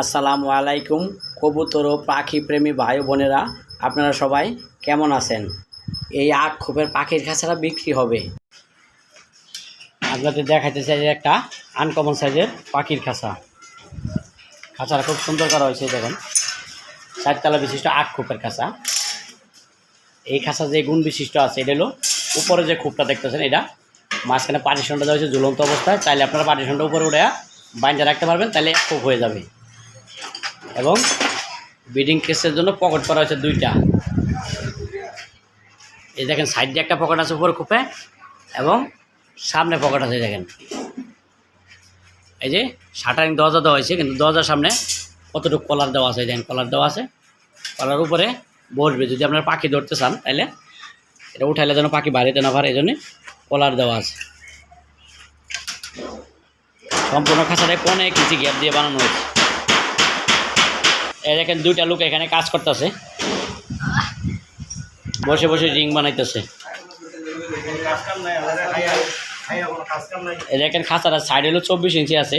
আসসালামু আলাইকুম, কবুতর ও পাখি প্রেমী ভাই বোনেরা, আপনারা সবাই কেমন আছেন? এই আখ খোপের পাখির খাঁচাটা বিক্রি হবে। আপনাদের দেখাইতে চাই একটা আনকমন সাইজের পাখির খাঁচা। খাঁচাটা খুব সুন্দর করা হয়েছে, দেখেন। চারতলা বিশিষ্ট আখ খোপের খাঁচা। এই খাঁচা যে গুণ বিশিষ্ট আছে, এটা হলো উপরে যে খোপটা দেখতেছেন, এটা মাঝখানে পার্টিশনটা দেওয়া হয়েছে ঝুলন্ত অবস্থায়। চাইলে আপনারা পার্টিশনটা উপরে উঠে বাইন্দা রাখতে পারবেন তাহলে খোপ হয়ে যাবে। এবং বিডিং কেসের জন্য পকেট করা হয়েছে দুইটা। এই দেখেন, সাইডে একটা পকেট আছে উপরে খোপে এবং সামনে পকেট আছে দেখেন। এই যে শাটারিং দরজা দেওয়া হয়েছে, কিন্তু দরজার সামনে কতটুকু কলার দেওয়া আছে দেখেন, কলার দেওয়া আছে। কলার উপরে বসবে, যদি আপনারা পাখি ধরতে চান তাহলে এটা উঠাইলে যেন পাখি বাড়িতে না পারে এই জন্যে কলার দেওয়া আছে। সম্পূর্ণ খাঁচাটায় পনেরো কেজি গ্যাপ দিয়ে বানানো হয়েছে। দেখেন দুইটা লোক এখানে কাজ করতেছে। বসে বসে রিং বানাইতেছে। দেখেন খাঁচাটা সাইড হলো চব্বিশ ইঞ্চি আছে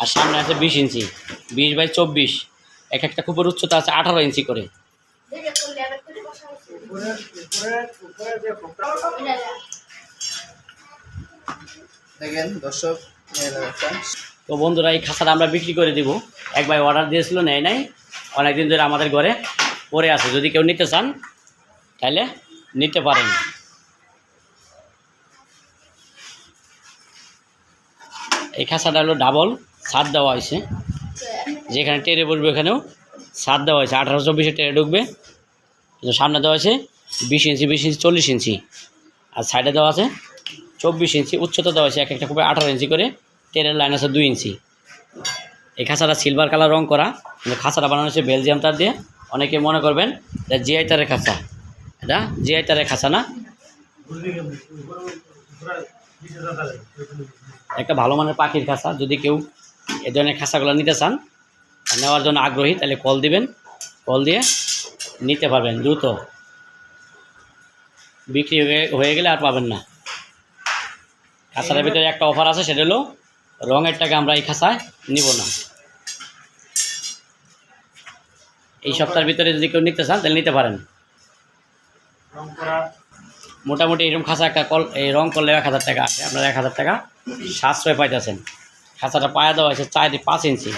আর সামনে আছে বিশ ইঞ্চি বিশ বাই চব্বিশ। এক একটা খুবের উচ্চতা আছে আঠারো ইঞ্চি করে। দেখেন দর্শক তো বন্ধুরা এই খাঁচাটা আমরা বিক্রি করে দিব। এক ভাই অর্ডার দিয়েছিল নেয় নাই। অনেকদিন ধরে আমাদের ঘরে পড়ে আছে। যদি কেউ নিতে চান, তাহলে নিতে পারেন। এই খাঁচাটা হলো ডাবল ছাদ দেওয়া হয়েছে। যেখানে টেরে বসবে এখানেও ছাদ দেওয়া হয়েছে। আঠারো চব্বিশে টেরে ঢুকবে। সামনে দেওয়া আছে বিশ ইঞ্চি বিশ ইঞ্চি, চল্লিশ ইঞ্চি। আর সাইডে দেওয়া আছে চব্বিশ ইঞ্চি, উচ্চতা দেওয়া আছে এক একটা খুবই আঠারো ইঞ্চি করে। টেরের লাইন আছে দুই ইঞ্চি। এই খাঁচাটা সিলভার কালার রং করা। কিন্তু খাঁচাটা বানানো হচ্ছে বেলজিয়াম তার দিয়ে। অনেকে মনে করবেন এটা জিআই তারের খাঁচা। এটা জিআই তারের খাঁচা না? একটা ভালো মানের পাখির খাঁচা। যদি কেউ এ ধরনের খাঁচাগুলো নিতে চান নেওয়ার জন্য আগ্রহী, তাহলে কল দিবেন। কল দিয়ে নিতে পারবেন দ্রুত। বিক্রি হয়ে হয়ে গেলে আর পাবেন না। খাঁচাটার ভিতরে একটা অফার আছে, সেটা হলো রঙের টাকা আমরা এই খাঁচায় নিব না। এই সপ্তাহের ভিতরে যদি কেউ নিতে চান তাহলে নিতে পারেন। মোটামুটি এরকম খাঁচা একটা কল এই রং করলে এক হাজার টাকা আছে আপনারা এক হাজার টাকা সাশ্রয় পাইতেছেন। খাঁচাটা পায়া দেওয়া হয়েছে চার পাঁচ ইঞ্চি।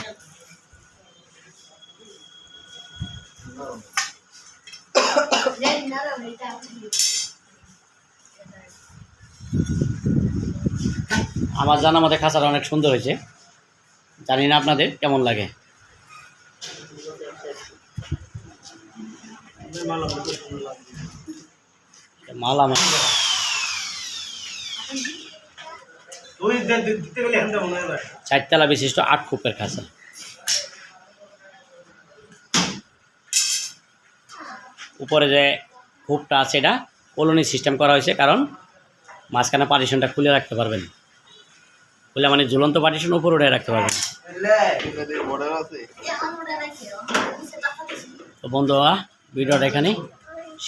আমার জানা মতে খাঁচাটা অনেক সুন্দর হয়েছে। জানি না আপনাদের কেমন লাগে। মাল আমার তুই দে- দে- দিতে গেলে এখান থেকে মনে চারতলা বিশিষ্ট আট কূপের খাঁচা উপরে যে কূপটা আছে এটা কলোনি সিস্টেম করা হয়েছে কারণ মাঝখানে পার্টিশনটা খুলে রাখতে পারবেন। খুলে মানে ঝুলন্ত পার্টিশন উপরে উঠে রাখতে পারবেন। বর্ডার আছে। তো বন্ধুরা ভিডিওটা এখানে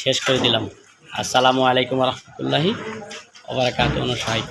শেষ করে দিলাম। আসসালামু আলাইকুম রহমতুল্লাহি ওবরাকাত ষাট